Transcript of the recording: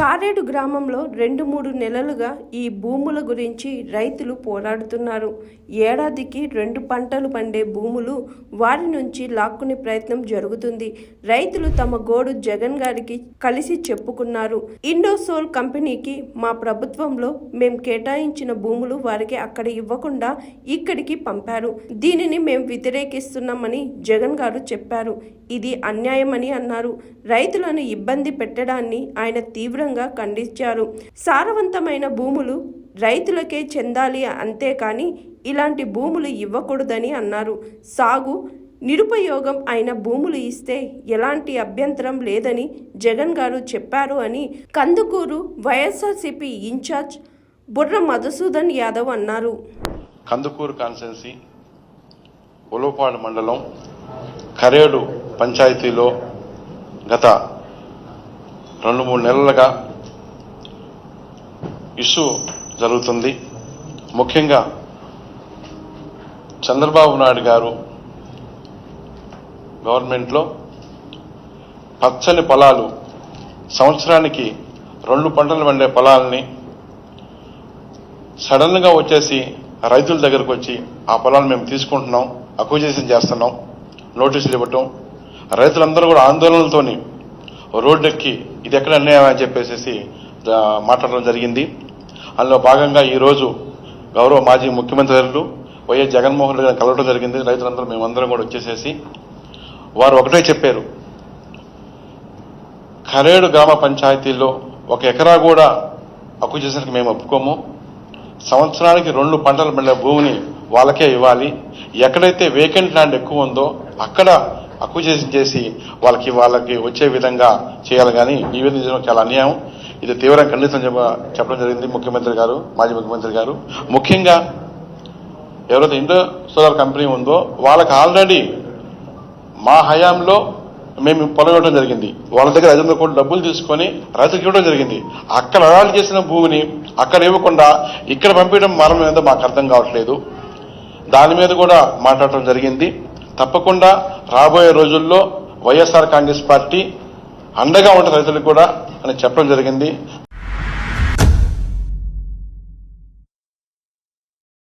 కారేడు గ్రామంలో రెండు మూడు నెలలుగా ఈ భూముల గురించి రైతులు పోరాడుతున్నారు. ఏడాదికి రెండు పంటలు పండే భూములు వారి నుంచి లాక్కునే ప్రయత్నం జరుగుతుంది. రైతులు తమ గోడు జగన్ గారికి కలిసి చెప్పుకున్నారు. ఇండోసోల్ కంపెనీకి మా ప్రభుత్వంలో మేం కేటాయించిన భూములు వారికి అక్కడ ఇవ్వకుండా ఇక్కడికి పంపారు. దీనిని మేము వ్యతిరేకిస్తున్నామని జగన్ గారు చెప్పారు. ఇది అన్యాయమని అన్నారు. రైతులను ఇబ్బంది పెట్టడాన్ని ఆయన తీవ్రంగా ఖండించారు. సారవంతమైన భూములు రైతులకే చెందాలి అంతేకాని ఇలాంటి భూములు ఇవ్వకూడదని అన్నారు. సాగు నిరుపయోగం అయిన భూములు ఇస్తే ఎలాంటి అభ్యంతరం లేదని జగన్ గారు చెప్పారు అని కందుకూరు వైఎస్ఆర్సీపీ ఇన్ఛార్జ్ బుర్ర మధుసూదన్ యాదవ్ అన్నారు. కందుకూరు కాన్స్టెన్సీ ఉలవపాడు మండలం కరేడు పంచాయతీలో గత రెండు మూడు నెలలుగా ఇష్యూ జరుగుతుంది. ముఖ్యంగా చంద్రబాబు నాయుడు గారు గవర్నమెంట్లో పచ్చని పొలాలు సంవత్సరానికి రెండు పంటలు పండే పొలాలని సడన్గా వచ్చేసి రైతుల దగ్గరకు వచ్చి ఆ పొలాన్ని మేము తీసుకుంటున్నాం అక్విజేషన్ చేస్తున్నాం నోటీసులు ఇవ్వటం రైతులందరూ కూడా ఆందోళనలతోని రోడ్డెక్కి ఇది ఎక్కడ అన్యాయం అని చెప్పేసి మాట్లాడడం జరిగింది. అందులో భాగంగా ఈరోజు గౌరవ మాజీ ముఖ్యమంత్రి వైఎస్ జగన్మోహన్ రెడ్డి గారిని కలవడం జరిగింది. రైతులందరూ మేమందరం కూడా వచ్చేసేసి వారు ఒకటే చెప్పారు. కరేడు గ్రామ పంచాయతీలో ఒక ఎకరా కూడా అక్విజిషన్కి మేము ఒప్పుకోము. సంవత్సరానికి రెండు పంటలు పండే భూమిని వాళ్ళకే ఇవ్వాలి. ఎక్కడైతే వేకెంట్ ల్యాండ్ ఎక్కువ ఉందో అక్కడ అక్విజేషన్ చేసి వాళ్ళకి వాళ్ళకి వచ్చే విధంగా చేయాలి కానీ ఈ విధంగా చేయడం చాలా అన్యాయం. ఇది తీవ్రంగా ఖండితం చెప్పడం జరిగింది ముఖ్యమంత్రి గారు మాజీ ముఖ్యమంత్రి గారు. ముఖ్యంగా ఎవరైతే ఇండో సోలార్ కంపెనీ ఉందో వాళ్ళకి ఆల్రెడీ మా హయాంలో మేము పొలం ఇవ్వడం జరిగింది. వాళ్ళ దగ్గర ఐదు వందల కోట్లు డబ్బులు తీసుకొని రైతులకు ఇవ్వడం జరిగింది. అక్కడ అలాంటి చేసిన భూమిని అక్కడ ఇవ్వకుండా ఇక్కడ పంపించడం మరణం ఏదో మాకు అర్థం కావట్లేదు. దాని మీద కూడా మాట్లాడటం జరిగింది. తప్పకుండా రాబోయే రోజుల్లో వైఎస్ఆర్ కాంగ్రెస్ పార్టీ అండగా ఉంటుంది రైతులకు కూడా అని చెప్పడం జరిగింది.